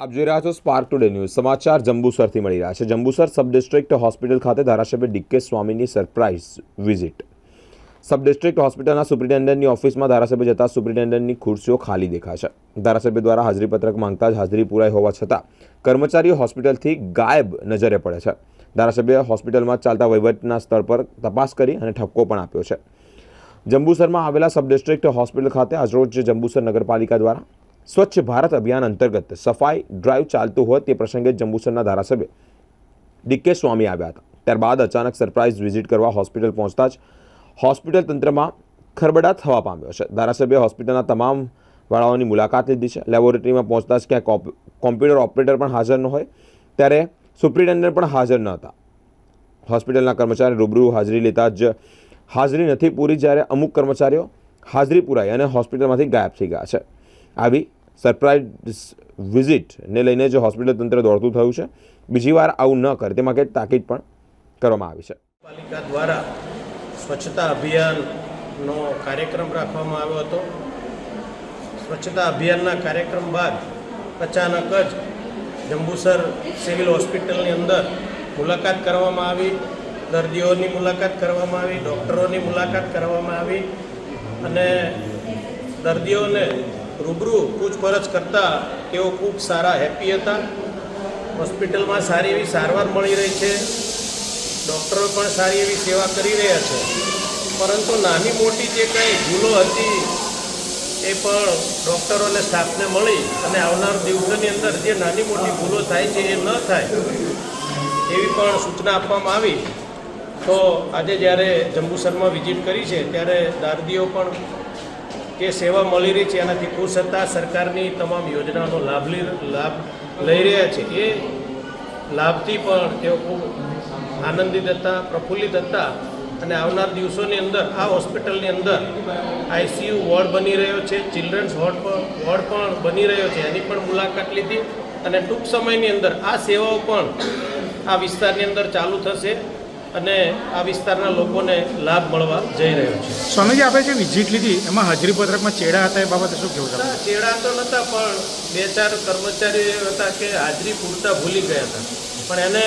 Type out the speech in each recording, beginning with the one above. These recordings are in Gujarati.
આપ જોઈ રહ્યા છો સ્પાર્ક ટુડે ન્યૂઝ સમાચાર જંબુસરથી મળી રહ્યા છે. જંબુસર સબ ડિસ્ટ્રિક્ટ હોસ્પિટલ ખાતે ધારાસભ્ય ડીકે સ્વામીની સરપ્રાઇઝ વિઝિટ. સબ ડિસ્ટ્રિક્ટ હોસ્પિટલના સુપ્રિન્ટેન્ડન્ટની ઓફિસમાં ધારાસભ્ય જતા સુપ્રિન્ટેન્ડન્ટની ખુરશીઓ ખાલી દેખાશે ધારાસભ્ય દ્વારા હાજરીપત્રક માંગતા જ હાજરી પુરાઈ હોવા છતાં કર્મચારીઓ હોસ્પિટલથી ગાયબ નજરે પડે છે. ધારાસભ્ય હોસ્પિટલમાં ચાલતા વહીવટના સ્તર પર તપાસ કરી અને ઠપકો પણ આપ્યો છે. જંબુસરમાં આવેલા સબ ડિસ્ટ્રિક્ટ હોસ્પિટલ ખાતે આજરોજ જંબુસર નગરપાલિકા દ્વારા સ્વચ્છ ભારત અભિયાન અંતર્ગત સફાઈ ડ્રાઈવ ચાલતું હોય તે પ્રસંગે જંબુસરના ધારાસભ્ય ડીકે સ્વામી આવ્યા હતા. ત્યારબાદ અચાનક સરપ્રાઇઝ વિઝિટ કરવા હોસ્પિટલ પહોંચતા જ હોસ્પિટલ તંત્રમાં ખરબડાટ થવા પામ્યો છે. ધારાસભ્ય હોસ્પિટલના તમામ વાળાઓની મુલાકાત લીધી છે. લેબોરેટરીમાં પહોંચતા જ ક્યાંક કોમ્પ્યુટર ઓપરેટર પણ હાજર ન હોય. ત્યારે સુપ્રિન્ટેન્ડન્ટ પણ હાજર ન હતા. હોસ્પિટલના કર્મચારી રૂબરૂ હાજરી લેતા જ હાજરી નથી પૂરી જ્યારે અમુક કર્મચારીઓ હાજરી પુરાઈ અને હોસ્પિટલમાંથી ગાયબ થઈ ગયા છે. આવી સરપ્રાઇઝ વિઝિટને લઈને જે હોસ્પિટલ તંત્ર દોડતું થયું છે, બીજી વાર આવું ન કરે. તે માટે તાકીદ પણ કરવામાં આવી છે. પાલિકા દ્વારા સ્વચ્છતા અભિયાનનો કાર્યક્રમ રાખવામાં આવ્યો હતો. સ્વચ્છતા અભિયાનના કાર્યક્રમ બાદ અચાનક જ જંબુસર સિવિલ હોસ્પિટલની અંદર મુલાકાત કરવામાં આવી. દર્દીઓની મુલાકાત કરવામાં આવી, ડૉક્ટરોની મુલાકાત કરવામાં આવી અને દર્દીઓને રૂબરૂ પૂછપરછ કરતાં તેઓ ખૂબ સારા હેપી હતા. હોસ્પિટલમાં સારી એવી સારવાર મળી રહી છે. ડૉક્ટરો પણ સારી એવી સેવા કરી રહ્યા છે. પરંતુ નાની મોટી જે કંઈ ભૂલો હતી, એ પણ ડૉક્ટરો અને સ્ટાફને મળી અને આવનાર દિવસોની અંદર જે નાની મોટી ભૂલો થાય છે એ ન થાય, એવી પણ સૂચના આપવામાં આવી. તો આજે જ્યારે જંબુસરમાં વિઝિટ કરી છે, ત્યારે દર્દીઓ પણ જે સેવા મળી રહી છે, એનાથી ખુશ હતા. સરકારની તમામ યોજનાનો લાભ લાભ લઈ રહ્યા છે. એ લાભથી પણ તેઓ ખૂબ આનંદિત હતા, પ્રફુલ્લિત હતા અને આવનાર દિવસોની અંદર આ હોસ્પિટલની અંદર આઈસીયુ વોર્ડ બની રહ્યો છે, ચિલ્ડ્રન્સ વોર્ડ પણ વોર્ડ પણ બની રહ્યો છે. એની પણ મુલાકાત લીધી અને ટૂંક સમયની અંદર આ સેવાઓ પણ આ વિસ્તારની અંદર ચાલુ થશે. અને આ વિસ્તારના લોકોને લાભ મળવા જઈ રહ્યો છે. સ્વામીજી આપણે જે વિઝિટ લીધી એમાં હાજરી પત્રકમાં ચેડા હતા એ બાબતે શું કહેવું ના, ચેડા તો નહોતા પણ બે ચાર કર્મચારી એવા હતા કે હાજરી પૂરતા ભૂલી ગયા હતા. પણ એને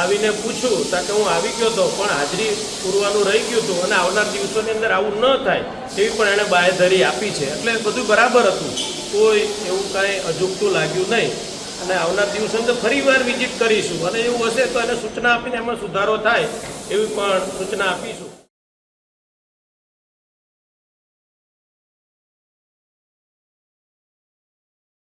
આવીને પૂછ્યું તા કે હું આવી ગયો હતો પણ હાજરી પૂરવાનું રહી ગયું હતું અને આવનાર દિવસોની અંદર આવું ન થાય એવી પણ એણે બાંયધરી આપી છે. એટલે બધું બરાબર હતું. કોઈ એવું કાંઈ અજુગતું લાગ્યું નહીં. અને આવનાર દિવસો તો ફરી વાર વિઝિટ કરીશું. અને એવું હશે તો એને સૂચના આપીને એમાં સુધારો થાય એવી પણ સૂચના આપીશું.